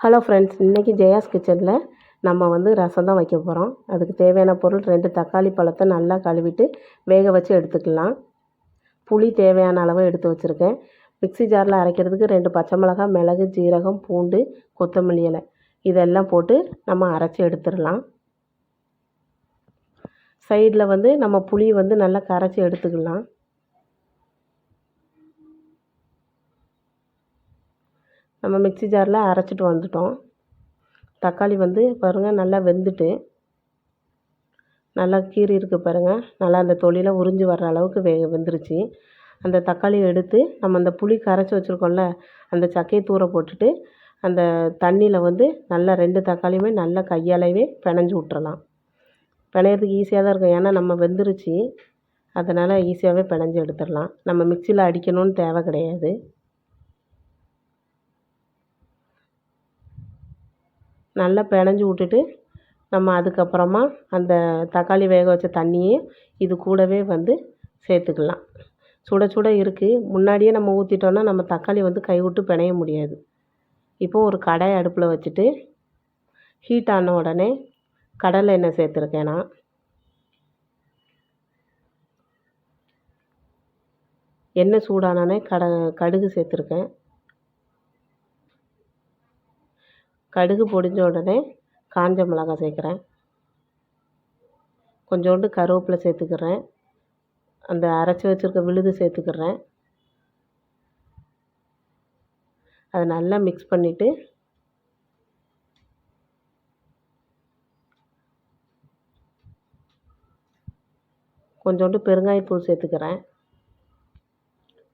Hello friends இன்றைக்கி ஜெயாஸ் கிச்சனில் நம்ம வந்து ரசம் தான் வைக்க போகிறோம் அதுக்கு தேவையான பொருள் ரெண்டு தக்காளி பழத்தை நல்லா கழுவிட்டு வேக வச்சு எடுத்துக்கலாம். புளி தேவையான அளவு எடுத்து வச்சுருக்கேன். மிக்ஸி ஜாரில் அரைக்கிறதுக்கு ரெண்டு பச்சை மிளகாய் மிளகு ஜீரகம் பூண்டு கொத்தமல்லி இலை. இதெல்லாம் போட்டு நம்ம அரைச்சி எடுத்துடலாம். சைடில் வந்து நம்ம புளி வந்து நல்லா கரைச்சி எடுத்துக்கலாம். நம்ம மிக்ஸி ஜாரில் அரைச்சிட்டு வந்துட்டோம். தக்காளி வந்து பாருங்கள் நல்லா வெந்துட்டு நல்லா கீறி இருக்குது பாருங்கள் நல்லா அந்த தொலியில் உறிஞ்சி வர்ற அளவுக்கு வே வெந்துருச்சு. அந்த தக்காளியை எடுத்து நம்ம அந்த புளி கரைச்சி வச்சுருக்கோம்ல அந்த சக்கையை தூர போட்டுட்டு அந்த தண்ணியில் வந்து நல்லா ரெண்டு தக்காளியுமே நல்லா கையாலவே பிணைஞ்சு விட்றலாம் பிணையிறதுக்கு ஈஸியாக தான் இருக்கும். ஏன்னா நம்ம வெந்துருச்சு அதனால் ஈஸியாகவே பிணைஞ்சு எடுத்துடலாம். நம்ம மிக்சியில் அடிக்கணும்னு தேவை கிடையாது. நல்லா பினஞ்சி விட்டுட்டு நம்ம அதுக்கப்புறமா அந்த தக்காளி வேக வச்ச தண்ணியை இது கூடவே வந்து சேர்த்துக்கலாம். சுட சுட இருக்குது முன்னாடியே நம்ம ஊற்றிட்டோன்னா நம்ம தக்காளி வந்து கைவிட்டு பிணைய முடியாது. இப்போது ஒரு கடாய் அடுப்பில் வச்சுட்டு ஹீட் ஆன உடனே கடலை எண்ணெய் சேர்த்துருக்கேன் நான். எண்ணெய் சூடானோடனே கட கடுகு சேர்த்துருக்கேன். கடுகு பொடிஞ்ச உடனே காஞ்ச மிளகாய் சேர்க்குறேன். கொஞ்சோண்டு கருவேப்பிலை சேர்த்துக்கிறேன். அந்த அரைச்சி வச்சுருக்க விழுது சேர்த்துக்கிறேன். அதை நல்லா மிக்ஸ் பண்ணிவிட்டு கொஞ்சோண்டு பெருங்காயத்தூள் சேர்த்துக்கிறேன்.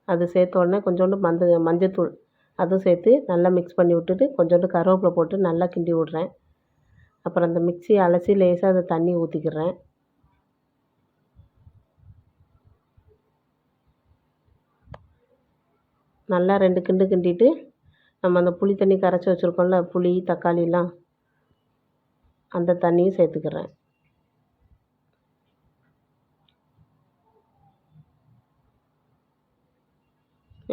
அது சேர்த்த உடனே கொஞ்சோண்டு மஞ்ச மஞ்சத்தூள் அதுவும் சேர்த்து நல்லா மிக்ஸ் பண்ணி விட்டுட்டு கொஞ்சோண்டு கருவேப்பிலை போட்டு நல்லா கிண்டி விட்றேன். அப்புறம் அந்த மிக்ஸி அலசி லேசாக அந்த தண்ணி ஊற்றிக்கிறேன் நல்லா ரெண்டு கிண்டு கிண்டிட்டு நம்ம அந்த புளி தண்ணி கரைச்சி வச்சுருக்கோம்ல புளி தக்காளிலாம் அந்த தண்ணியும் சேர்த்துக்கிறேன்.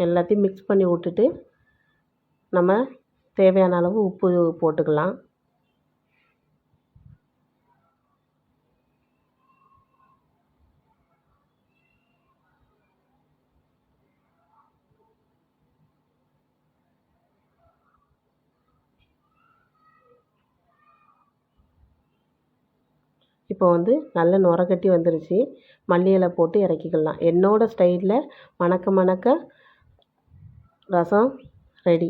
எல்லாத்தையும் மிக்ஸ் பண்ணி விட்டுட்டு நம்ம தேவையான அளவு உப்பு போட்டுக்கலாம். இப்போ வந்து நல்ல நுரக்கட்டி வந்துருச்சு. மல்லி இலை போட்டு இறக்கிக்கலாம். என்னோடய ஸ்டைலில் மணக்க மணக்க ரசம் ரெடி.